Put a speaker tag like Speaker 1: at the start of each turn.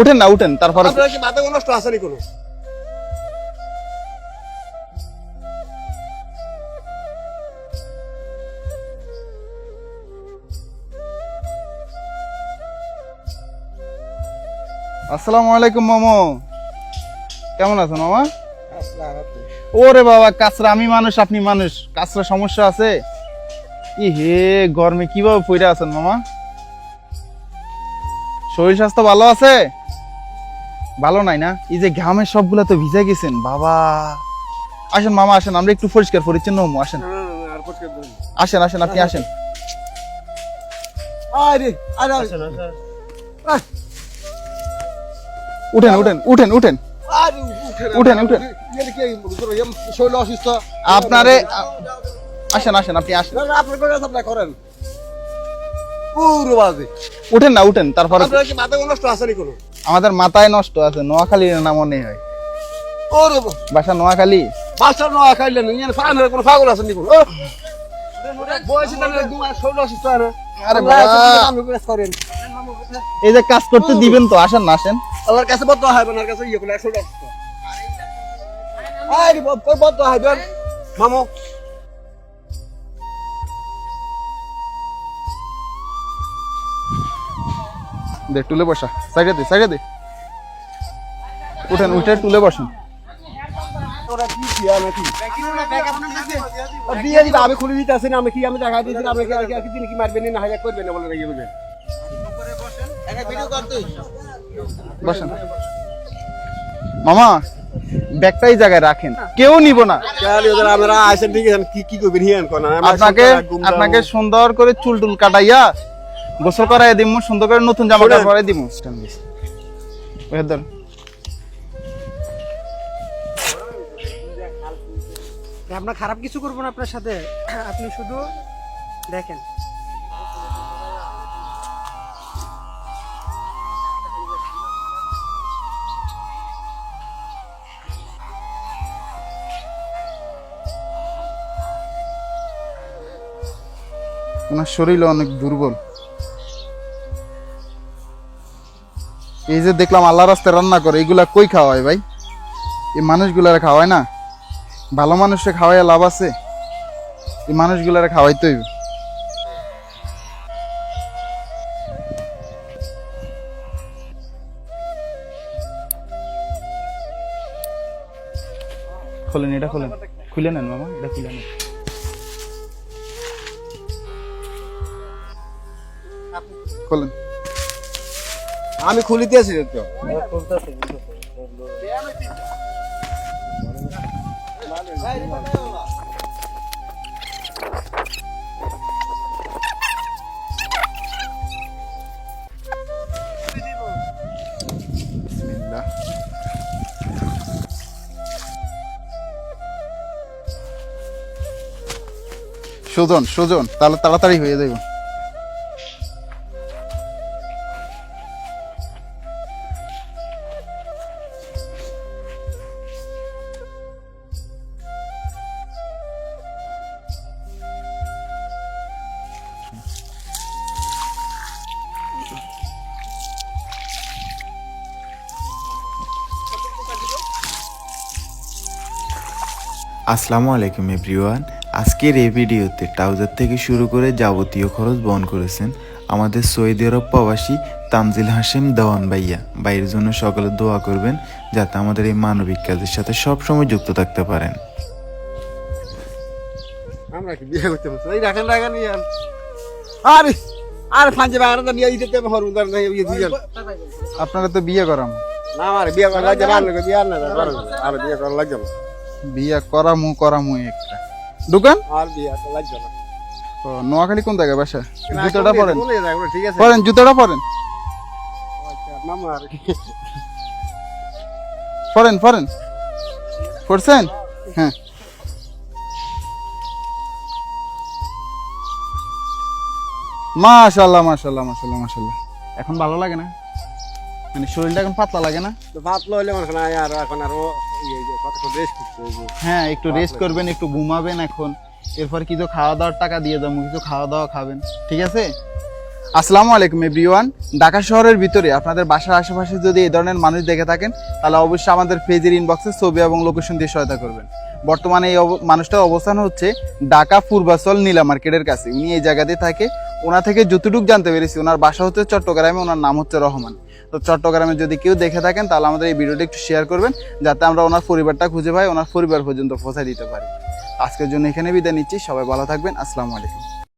Speaker 1: উঠেন না উঠেন তারপরে
Speaker 2: আপনার কি মাথা নষ্ট আসেনি কোনো?
Speaker 1: আসসালামু আলাইকুম মামু। কেমন আছেন মামা? ওরে বাবা কাছরা আমি মানুষ আপনি মানুষ। কাছরা সমস্যা আছে? ই হে গরমে কীভাবে পইরা আছেন মামা? শরীর স্বাস্থ্য ভালো আছে? ভালো নাই না? এই যে ঘামের সবগুলা তো ভিজে গেছেন বাবা। আসেন মামা আসেন আমরা একটু পরিষ্কার পরিচ্ছন্ন হব আসেন।
Speaker 2: পরিষ্কার করুন।
Speaker 1: আসেন আসেন আপনি আসেন।
Speaker 2: আরে আরে আরে।
Speaker 1: উঠেন উঠেন উঠেন উঠেন। উঠেন, উঠেন।
Speaker 2: অসুস্থ।
Speaker 1: আপনারে আসেন আসেন আপনি আসেন।
Speaker 2: আপনার করেন।
Speaker 1: উঠেন না উঠেন তারপরে
Speaker 2: মাথা নষ্ট আসেনি কোনো?
Speaker 1: আমাদের মাথায় নষ্ট আছে নোয়াখালীর না মনে হয়।
Speaker 2: ওরে
Speaker 1: বাসা নোয়াখালী?
Speaker 2: বাচ্চা নয় খাইলেন ইয়ান কোনো পাগল নি না করেন।
Speaker 1: এই যে কাজ করতে দিবেন তো আসেন না আসেন।
Speaker 2: আমার কাছে বদ্ধ হয় আপনার কাছে ইয়ে করে অসুস্থ মামু।
Speaker 1: দে টুলে বসা। সাইডে দে সাইডে দে। উঠেন উঠে টুলে বসেন।
Speaker 2: ওরা কি আমি খুলে দিতে আমি কি আমি দেখা দিয়েছি আপনি কি আর কি- আর কি দিন কি মারবেন না হাজার করবেন না বলে করবেন
Speaker 1: বসেন। মামা ব্যাগটা এই জায়গায় রাখেন। কেউ নিব না।
Speaker 2: তাহলে ওদের আমরা আইসেন ঠিক আছে কি কি করবেন
Speaker 1: আপনাকে আপনাকে সুন্দর করে চুল টুল কাটাইয়া গোসল করাই দিমু সুন্দর করে নতুন জামা কাপড় পরাই দিমু। ওই ধর।
Speaker 3: আমরা খারাপ কিছু করব না আপনার সাথে। আপনি শুধু দেখেন।
Speaker 1: ওনার শরীর অনেক দুর্বল। এই যে দেখলাম আল্লাহ রাস্তায় রান্না করে এগুলা কই খাওয়ায় ভাই? এই মানুষগুলারে খাওয়ায় না? ভালো মানুষে খাওয়াই লাভ আছে? এই মানুষগুলারে খাওয়াইতে হইবে। খোলেন এটা খোলেন। খুলে নেন মামা এটা খুলে নেন। খোলেন।
Speaker 2: আমি খুলিতে আছি তো।
Speaker 1: সুজন সুজন তাহলে তাড়াতাড়ি হয়ে যাবে
Speaker 4: আসসালামু আলাইকুম এভরিওয়ান। আজকের এই ভিডিওতে ট্রাউজার থেকে শুরু করে যাবতীয় খরচ বহন করেছেন আমাদের সৌদি আরব প্রবাসী তামজিল হাসিম দেওয়ান ভাইয়া। ভাইয়ের জন্য সকলে দোয়া করবেন যাতে আমাদের এই মানবিক কাজের সাথে সবসময় যুক্ত থাকতে পারেন।
Speaker 2: আমরা কি বিয়ে করতে বলছি রাখেন রাখেন আরে আরে ফাঞ্জে বাগানে নিয়ে দিতে হবে হরুন নাই দুইজন
Speaker 1: আপনারা তো বিয়ে করাম।
Speaker 2: না আমার বিয়ে করা লাগবে লাগে বিয়ে আর না আর বিয়ে করা লাগবে না।
Speaker 1: বিয়ে করামু করামু একটা। দোকান?
Speaker 2: আর বিয়ে লাগবে না।
Speaker 1: ও, নোয়াখালী কোন জায়গায় বাসা? জুতোটা পরেন? পরেন জুতোটা পরেন।
Speaker 2: কি।
Speaker 1: পরেন পরেন। পড়ছেন হ্যাঁ। মাশাল্লাহ মাশাল্লাহ মাশাল্লাহ মাশাল্লাহ। এখন ভালো লাগে না? মানে শরীরটা এখন পাতলা লাগে না?
Speaker 2: তো ভাত লইলে মনে হয় আর এখন আরও
Speaker 1: হ্যাঁ একটু রেস্ট করবেন একটু ঘুমাবেন এখন। এরপর কিছু খাওয়া দাওয়ার টাকা দিয়ে যাব কিছু খাওয়া দাওয়া খাবেন। ঠিক আছে? আসসালামু আলাইকুম এভরিওয়ান ঢাকা শহরের ভিতরে আপনাদের বাসার আশেপাশে যদি এই ধরনের মানুষ দেখে থাকেন তাহলে অবশ্যই আমাদের পেজের ইনবক্সে ছবি এবং লোকেশন দিয়ে সহায়তা করবেন। বর্তমানে এই মানুষটার অবস্থান হচ্ছে ঢাকা পূর্বাচল নীলা মার্কেটের কাছে। উনি এই জায়গাতে থাকে। ওনা থেকে যতটুকু জানতে পেরেছি ওনার বাসা হচ্ছে চট্টগ্রামে ওনার নাম হচ্ছে রহমান। তো চট্টগ্রামে যদি কেউ দেখে থাকেন, তাহলে আমাদের এই ভিডিওটি একটু শেয়ার করবেন, যাতে আমরা ওনার পরিবারটা খুঁজে পাই, ওনার পরিবার পর্যন্ত পৌঁছায় দিতে পারি। আজকের জন্য এখানে বিদায় নিচ্ছি, সবাই ভালো থাকবেন, আসসালামু আলাইকুম।